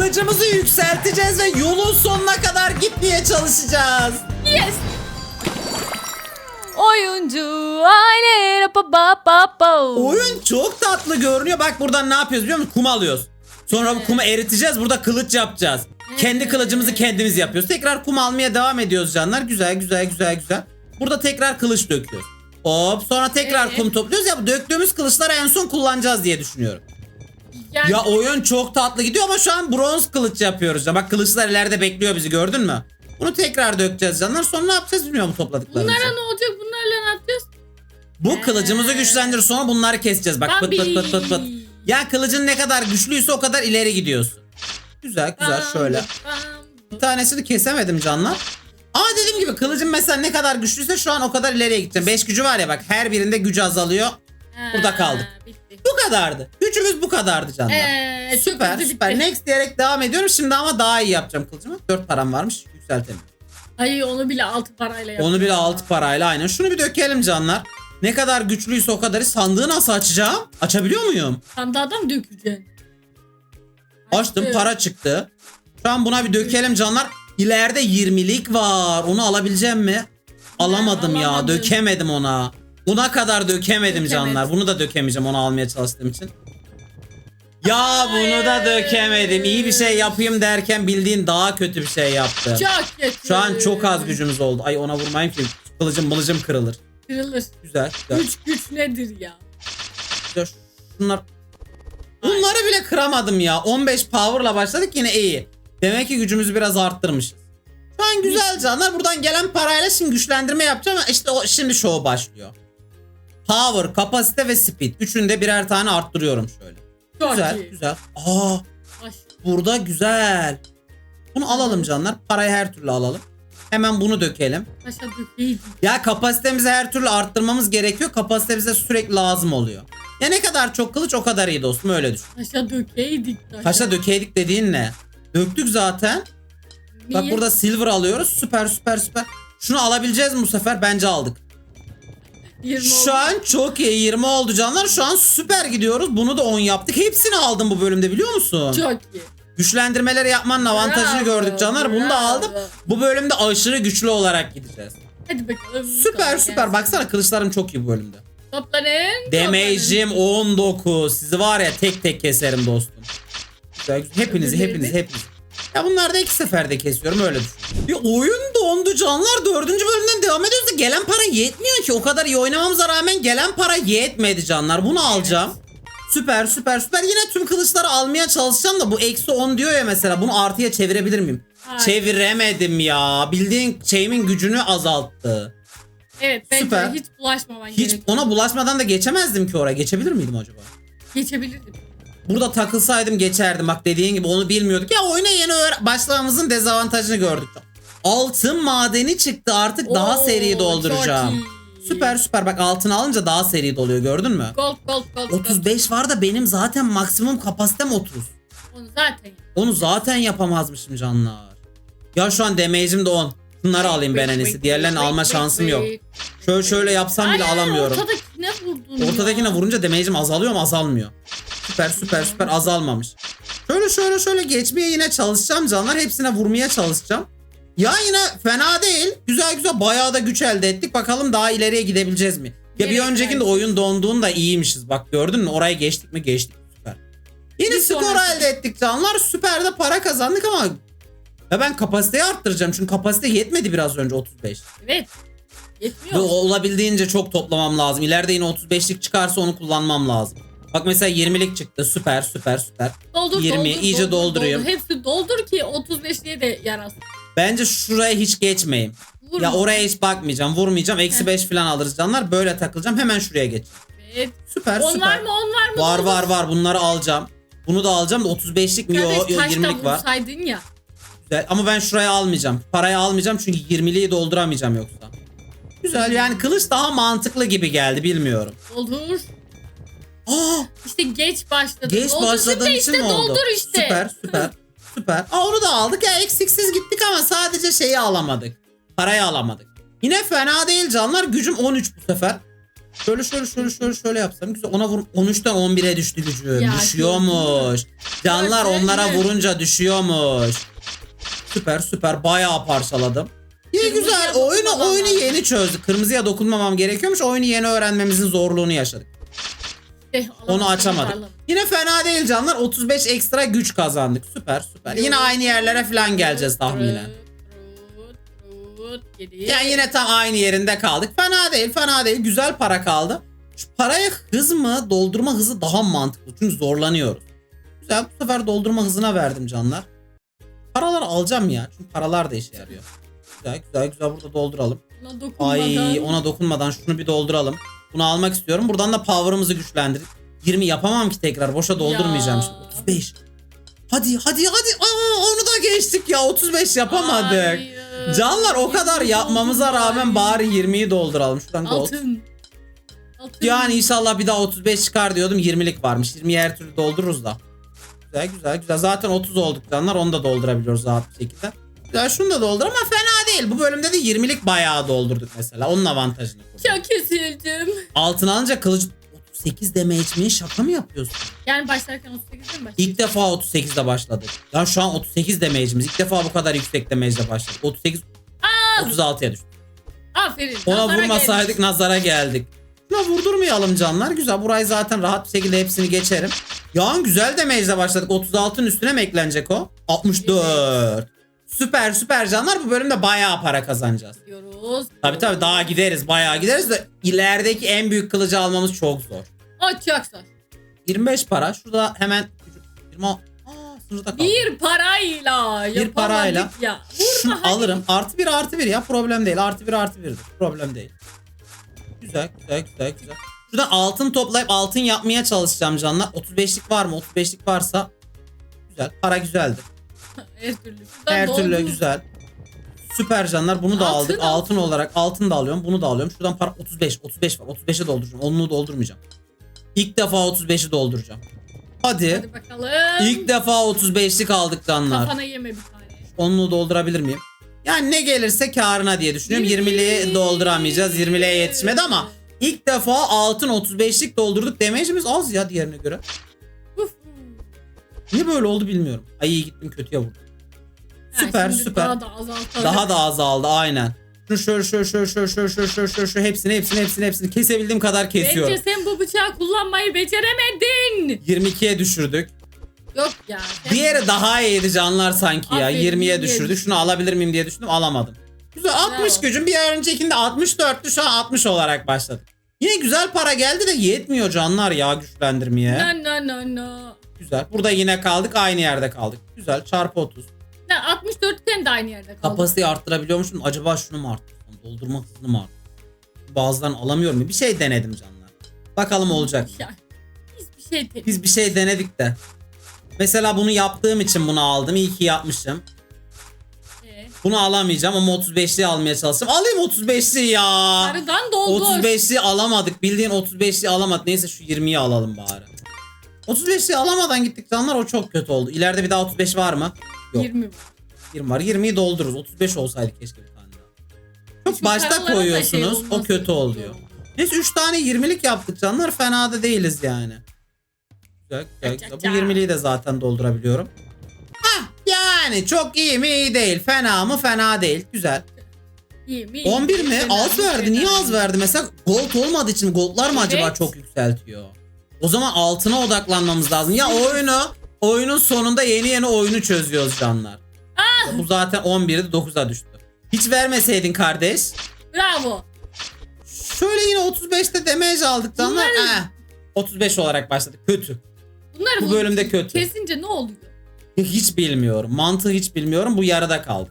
Kılıcımızı yükselteceğiz ve yolun sonuna kadar gitmeye çalışacağız. Yes. Oyuncu aile rapa ba ba ba. Oyun çok tatlı görünüyor. Bak buradan ne yapıyoruz biliyor musun? Kum alıyoruz. Sonra bu kumu eriteceğiz. Burada kılıç yapacağız. Kendi kılıcımızı kendimiz yapıyoruz. Tekrar kum almaya devam ediyoruz canlar. Güzel güzel güzel güzel. Burada tekrar kılıç döküyoruz. Hop sonra tekrar kum topluyoruz. Ya bu döktüğümüz kılıçları en son kullanacağız diye düşünüyorum. Yani Ya oyun çok tatlı gidiyor ama şu an bronz kılıç yapıyoruz. Ya bak kılıçlar ileride bekliyor bizi gördün mü? Bunu tekrar dökeceğiz canlar. Sonra ne yapacağız bilmiyorum topladıklarımızı. bunlara ne olacak? Bunlarla ne yapacağız? Bu kılıcımızı Ee. güçlendirir sonra bunları keseceğiz. Bak pıt pıt pıt pıt pıt. Ya kılıcın ne kadar güçlüyse o kadar ileri gidiyorsun. Güzel güzel şöyle. Bir tanesini kesemedim canlar. Ama dediğim gibi kılıcın mesela ne kadar güçlüyse şu an o kadar ileriye gideceğim. 5 gücü var ya bak her birinde gücü azalıyor. Burada kaldık. Bu kadardı. Gücümüz bu kadardı canlar. Ee, süper süper. Next diyerek devam ediyorum. Şimdi ama daha iyi yapacağım kılıcımı. 4 param varmış. Yükseltelim. Ay onu bile altı parayla yaptım. Onu bile 6 parayla aynen. Şunu bir dökelim canlar. Ne kadar güçlüyse o kadar. Sandığı nasıl açacağım? Açabiliyor muyum? Sandığa mı dökeceksin? Açtım Açtım. para çıktı. Şu an buna bir dökelim canlar. İleride 20'lik var. Onu alabileceğim mi? Alamadım ya. alamadın. Dökemedim ona. Buna kadar dökemedim Dökemedin. canlar. Bunu da dökemeyeceğim onu almaya çalıştığım için. Ya bunu da dökemedim. İyi bir şey yapayım derken bildiğin daha kötü bir şey yaptım. Çok kötü. Şu an çok az gücümüz oldu. Ay ona vurmayayım ki kılıcım mılıcım kırılır. Kırılır. Güzel güzel. Güç güç nedir ya? güzel. Şunlar Bunları bile kıramadım ya. 15 power'la başladık yine iyi. Demek ki gücümüzü biraz arttırmışız. Şu an güzel canlar. Buradan gelen parayla şimdi güçlendirme yapacağım. İşte o şimdi show başlıyor. Power, kapasite ve speed. Üçünde birer tane arttırıyorum şöyle. Çok güzel, iyi. güzel. Aa, burada güzel. Bunu alalım canlar. Parayı her türlü alalım. Hemen bunu dökelim. Taşa dökeydim. Ya kapasitemizi her türlü arttırmamız gerekiyor. Kapasite bize sürekli lazım oluyor. Ya ne kadar çok kılıç o kadar iyi dostum öyle düşün. Taşa dökeydik. Taşa, Taşa dökeydik dediğin ne? Döktük zaten. Bak Niye? burada silver alıyoruz. Süper süper süper. Şunu alabileceğiz mi bu sefer? Bence aldık. 20 Şu oldu. an çok iyi 20 oldu canlar. Şu an süper gidiyoruz. Bunu da 10 yaptık. Hepsini aldım bu bölümde biliyor musun? Çok iyi. Güçlendirmeleri yapmanın avantajını Bravo, gördük canlar. Bunu da bravo. aldım. Bu bölümde aşırı güçlü olarak gideceğiz. Hadi bakalım. Süper Kolay süper. gelsin. Baksana kılıçlarım çok iyi bu bölümde. Toplanın. Damage'im 19. Sizi var ya tek tek keserim dostum. Güzel, güzel. Hepinizi hepinizi hepinizi. Ya bunları da iki seferde kesiyorum öyle düşün. Ya oyun dondu canlar. Dördüncü bölümden devam ediyoruz da gelen para yetmiyor ki. O kadar iyi oynamamıza rağmen gelen para yetmedi canlar. Bunu alacağım. Süper süper süper. Yine tüm kılıçları almaya çalışacağım da bu eksi 10 diyor ya mesela. Bunu artıya çevirebilir miyim? Hayır. Çeviremedim ya. Bildiğin şeyimin gücünü azalttı. Evet bence Süper. hiç bulaşmaman Hiç gerekiyor. ona bulaşmadan da geçemezdim ki oraya. Geçebilir miydim acaba? Geçebilirdim. Burada takılsaydım geçerdim. Bak dediğin gibi onu bilmiyorduk. Ya oyuna yeni başlamamızın dezavantajını gördük. Altın madeni çıktı artık daha Oo, seri dolduracağım. Süper süper bak altın alınca daha seri doluyor gördün mü? Gold gold gold. gold. 35 var da benim zaten maksimum kapasitem 30. Onu zaten. Onu zaten yapamazmışım canlar. Ya şu an damage'im de 10. Bunları alayım ben en iyisi. Diğerlerini alma şansım yok. Şöyle şöyle yapsam bile alamıyorum. Ortadakine vurdun Ortadakine ya. vurunca damage'im azalıyor mu azalmıyor. Süper süper süper azalmamış. Şöyle şöyle şöyle geçmeye yine çalışacağım canlar. Hepsine vurmaya çalışacağım. Ya yine fena değil. Güzel güzel bayağı da güç elde ettik. Bakalım daha ileriye gidebileceğiz mi? Ya bir Nereye öncekinde oyun donduğunda iyiymişiz. Bak gördün mü? Oraya geçtik mi? Geçtik. Süper. Yeni Bir skor sonraki- elde ettik canlar. Süper de para kazandık ama ya ben kapasiteyi arttıracağım. Çünkü kapasite yetmedi biraz önce 35. Evet. Ve Yetmiyor. olabildiğince çok toplamam lazım. İleride yine 35'lik çıkarsa onu kullanmam lazım. Bak mesela 20'lik çıktı. Süper süper süper. Doldur 20, doldur, iyice doldur, doldurayım. doldur. Hepsi doldur ki 35'liğe de yarasın. Bence şuraya hiç geçmeyin. Vurma. Ya oraya hiç bakmayacağım. Vurmayacağım. Eksi 5 falan alırız canlar. Böyle takılacağım. Hemen şuraya geç. Evet. Süper On süper. var mı on var mı? Var var var. Bunları alacağım. Bunu da alacağım da 35'lik mi? Yok taştan 20'lik var. vursaydın ya. Güzel. Ama ben şuraya almayacağım. Parayı almayacağım çünkü 20'liği dolduramayacağım yoksa. Güzel yani kılıç daha mantıklı gibi geldi bilmiyorum. Doldur. Aa İşte geç başladı. Geç başladığın için işte, mi oldu? Doldur işte. Süper süper süper. Aa onu da aldık ya eksiksiz gittik ama sadece şeyi alamadık. Parayı alamadık. Yine fena değil canlar. Gücüm 13 bu sefer. Şöyle şöyle şöyle şöyle şöyle yapsam güzel. Ona vur 13'ten 11'e düştü gücüm. Ya, Düşüyormuş. Canlar Gördün onlara mü? vurunca düşüyormuş. Süper süper bayağı parçaladım. İyi Kırmızıya güzel. Oyunu oyunu yeni çözdük. Kırmızıya dokunmamam gerekiyormuş. Oyunu yeni öğrenmemizin zorluğunu yaşadık. Eh, Onu açamadık. Yine fena değil canlar. 35 ekstra güç kazandık. Süper süper. Yine aynı yerlere falan geleceğiz tahminen. Yani yine tam aynı yerinde kaldık. Fena değil, fena değil. Güzel para kaldı. Şu paraya hız mı, doldurma hızı daha mantıklı. Çünkü zorlanıyoruz. Güzel, bu sefer doldurma hızına verdim canlar. Paraları alacağım ya. Çünkü paralar da işe yarıyor. Güzel, güzel, güzel. Burada dolduralım. Ona. Ay, ona dokunmadan şunu bir dolduralım. Bunu almak istiyorum. Buradan da power'ımızı güçlendirip 20 yapamam ki tekrar. Boşa doldurmayacağım Ya. şimdi. 35. Hadi, hadi, hadi. Aa, onu da geçtik ya. 35 yapamadık. Hayır. Canlar o kadar yapmamıza rağmen bari 20'yi dolduralım. Şuradan gold. Altın. Altın. Yani inşallah bir daha 35 çıkar diyordum 20'lik varmış. 20'yi her türlü doldururuz da. Güzel güzel güzel. Zaten 30 olduk canlar onu da doldurabiliyoruz rahat bir şekilde. Güzel şunu da doldur ama fena değil. Bu bölümde de 20'lik bayağı doldurduk mesela. Onun avantajını kurduk. Çok kesildim. Altın alınca kılıç 38 damage mi? Şaka mı yapıyorsun? Yani başlarken 38'de mi başladık? İlk defa 38'de başladık. Ya şu an 38 damage'imiz. İlk defa bu kadar yüksek damage'de başladık. 38 36'ya düştü. Aferin. Ona nazara vurmasaydık gelmiş. nazara geldik. Şuna vurdurmayalım canlar. Güzel. Burayı zaten rahat bir şekilde hepsini geçerim. Ya güzel damage'le başladık. 36'ın üstüne mi eklenecek o? 64. Süper süper canlar. Bu bölümde bayağı para kazanacağız. Diyoruz. Tabi tabi daha gideriz. Bayağı gideriz de ilerideki en büyük kılıcı almamız çok zor. O çok zor. 25 para. Şurada hemen 20 Aa, sınırda kaldı. Bir parayla yapamadık parayla. ya. Şunu alırım. Artı bir artı bir ya problem değil. Artı bir artı birdir. Problem değil. Güzel güzel güzel güzel. Şuradan altın toplayıp altın yapmaya çalışacağım canlar. 35'lik var mı? 35'lik varsa güzel. Para güzeldir. Her türlü. Şuradan Her türlü güzel. Süper canlar. Bunu da Altın aldık. al. Altın olarak altın da alıyorum. Bunu da alıyorum. Şuradan para 35. 35 var. 35'e dolduracağım. Onluğu doldurmayacağım. İlk defa 35'i dolduracağım. Hadi. Hadi bakalım. İlk defa 35'lik aldık canlar. Kafana yeme bir tane. Onluğu doldurabilir miyim? Yani ne gelirse karına diye düşünüyorum. 20'liği dolduramayacağız. 20'liğe yetişmedi ama ilk defa altın 35'lik doldurduk. Damage'imiz az ya diğerine göre. Niye böyle oldu bilmiyorum. Ay iyi gittim kötüye vurdum. Süper, şimdi süper. Daha da azaltalım. Daha da azaldı aynen. Şunu şöyle şöyle şöyle şöyle şöyle şöyle şöyle şöyle şöyle hepsini hepsini hepsini hepsini kesebildiğim kadar kesiyorum. Bence sen bu bıçağı kullanmayı beceremedin. 22'ye düşürdük. Yok ya. Diğeri daha iyiydi canlar sanki ya. Aferin, 20'ye 20'ye düşürdük. Şunu alabilir miyim diye düşündüm alamadım. Güzel 60 Bravo. gücüm. Bir öncekinde 64'tü şu an 60 olarak başladık. Yine güzel para geldi de yetmiyor canlar ya güçlendirmeye. No no no no. Güzel. Burada yine kaldık aynı yerde kaldık. Güzel çarpı 30. Ne 64 iken de aynı yerde kaldı. Kapasiteyi arttırabiliyormuşum. Acaba şunu mu arttırsam? Doldurma hızını mı arttırsam? Bazılarını alamıyorum. Bir şey denedim canlar. Bakalım olacak. mı? Ya, hiçbir şey değil. Biz bir şey denedik de. Mesela bunu yaptığım için bunu aldım. İyi ki yapmışım. Ee, Bunu alamayacağım ama 35'liği almaya çalışacağım. Alayım 35'liği ya. Sarıdan doldur. 35'liği alamadık. Bildiğin 35'liği alamadık. Neyse şu 20'yi alalım bari. 35'liği alamadan gittik canlar o çok kötü oldu. İleride bir daha 35 var mı? Yok. 20 var. 20 var. 20'yi doldururuz. 35 olsaydı keşke bir tane daha. Çok Şu başta paralara da koyuyorsunuz. şey o kötü oluyor. Neyse 3 tane 20'lik yaptık canlar. Fena da değiliz yani. Güzel güzel güzel. Bu 20'liği de zaten doldurabiliyorum. Hah yani çok iyi mi iyi değil. Fena mı fena değil. Güzel. 20. 11 mi? Fena, Az verdi. Niye az verdi? Mesela gold olmadığı için goldlar mı acaba Evet. çok yükseltiyor? O zaman altına odaklanmamız lazım. Ya oyunu oyunun sonunda yeni yeni oyunu çözüyoruz canlar. Ah! Bu zaten 11'di 9'a düştü. Hiç vermeseydin kardeş. Bravo. Şöyle yine 35'te damage aldık canlar. Bunlar- Eh, 35 olarak başladık. Kötü. Bunlar Bu bölümde kötü. Kesince ne oluyor? Hiç bilmiyorum. Mantığı hiç bilmiyorum. Bu yarıda kaldı.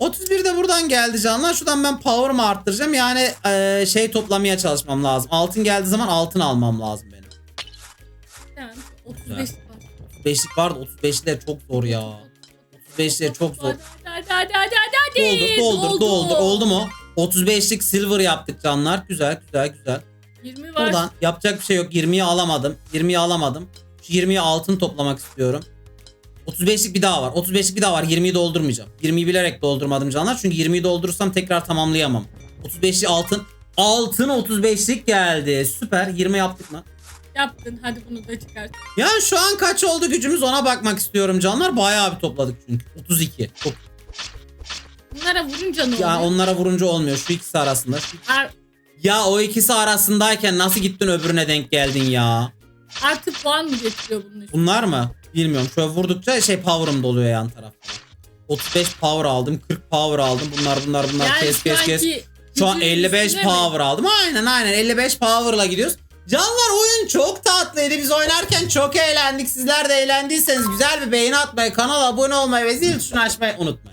31 de buradan geldi canlar. Şuradan ben power'ımı arttıracağım. Yani eee, şey toplamaya çalışmam lazım. Altın geldiği zaman altın almam lazım benim. Tamam. 35 var. 35'lik vardı. 35'ler çok zor ya. 35'ler çok zor. Hadi hadi hadi hadi hadi. Doldur, doldur, Doldu. doldur. Oldu mu? 35'lik silver yaptık canlar. Güzel, güzel, güzel. 20 var. Buradan yapacak bir şey yok. 20'yi alamadım. 20'yi alamadım. Şu 20'yi altın toplamak istiyorum. 35'lik bir daha var. 35'lik bir daha var. 20'yi doldurmayacağım. 20'yi bilerek doldurmadım canlar. Çünkü 20'yi doldurursam tekrar tamamlayamam. 35'li altın. Altın 35'lik geldi. Süper. 20 yaptık mı? Yaptın hadi bunu da çıkart. Ya şu an kaç oldu gücümüz ona bakmak istiyorum canlar. Bayağı bir topladık çünkü. 32. Çok. Bunlara vurunca ne Ya oluyor? onlara vurunca olmuyor. Şu ikisi arasında. Şu- Ar- Ya o ikisi arasındayken nasıl gittin öbürüne denk geldin ya? Artı puan mı getiriyor bunun üstüne? Bunlar mı? Bilmiyorum. Şöyle vurdukça şey power'ım doluyor yan tarafta. 35 power aldım. 40 power aldım. Bunlar bunlar bunlar yani kes kes kes. Şu an gücün 55 üstüne mi? power aldım. Aynen aynen 55 power'la gidiyoruz. Canlar oyun çok tatlıydı. Biz oynarken çok eğlendik. Sizler de eğlendiyseniz güzel bir beğeni atmayı, kanala abone olmayı ve zil tuşunu açmayı unutmayın.